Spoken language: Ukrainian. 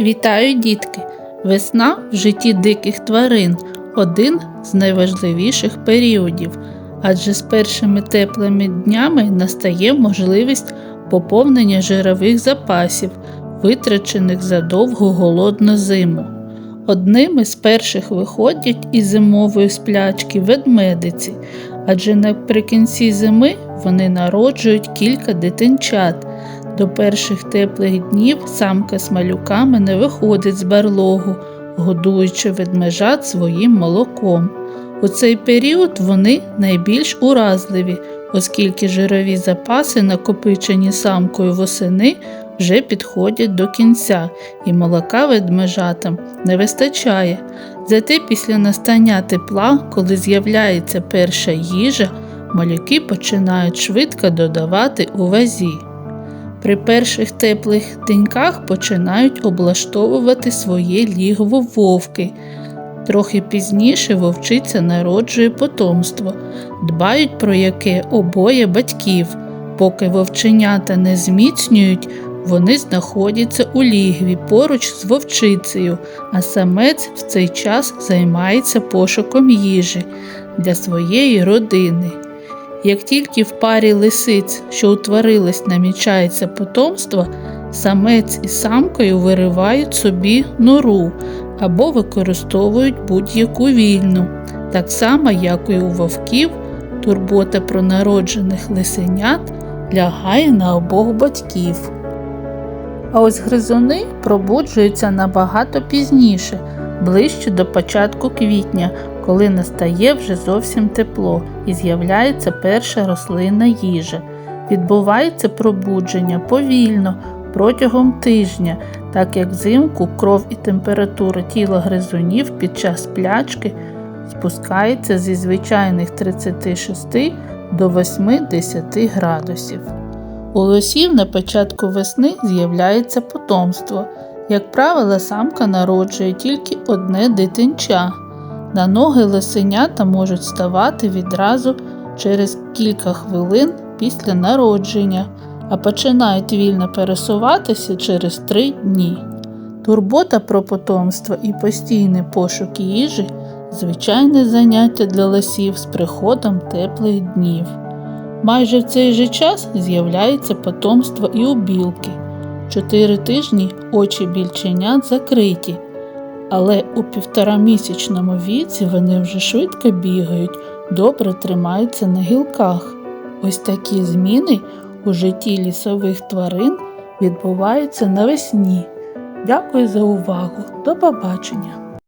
Вітаю, дітки! Весна в житті диких тварин один з найважливіших періодів, адже з першими теплими днями настає можливість поповнення жирових запасів, витрачених за довгу голодну зиму. Одними з перших виходять із зимової сплячки ведмедиці, адже наприкінці зими вони народжують кілька дитинчат. До перших теплих днів самка з малюками не виходить з барлогу, годуючи ведмежат своїм молоком. У цей період вони найбільш уразливі, оскільки жирові запаси, накопичені самкою восени, вже підходять до кінця, і молока ведмежатам не вистачає. Зате після настання тепла, коли з'являється перша їжа, малюки починають швидко додавати у вазі. При перших теплих деньках починають облаштовувати своє лігво вовки. Трохи пізніше вовчиця народжує потомство, дбають про яке обоє батьків. Поки вовченята не зміцнюють, вони знаходяться у лігві поруч з вовчицею, а самець в цей час займається пошуком їжі для своєї родини. Як тільки в парі лисиць, що утворились, намічається потомство, самець і самкою виривають собі нору або використовують будь-яку вільну, так само, як і у вовків, турбота про народжених лисенят лягає на обох батьків. А ось гризуни пробуджуються набагато пізніше, ближче до початку квітня, коли настає вже зовсім тепло і з'являється перша рослинна їжа. Відбувається пробудження повільно протягом тижня, так як взимку кров і температура тіла гризунів під час плячки спускається зі звичайних 36 до 8-10 градусів. У лосів на початку весни з'являється потомство. Як правило, самка народжує тільки одне дитинча. На ноги лисенята можуть ставати відразу через кілька хвилин після народження, а починають вільно пересуватися через три дні. Турбота про потомство і постійний пошук їжі звичайне заняття для лисів з приходом теплих днів. Майже в цей же час з'являється потомство і у білки. Чотири тижні очі більченят закриті, але у півторамісячному віці вони вже швидко бігають, добре тримаються на гілках. Ось такі зміни у житті лісових тварин відбуваються навесні. Дякую за увагу. До побачення!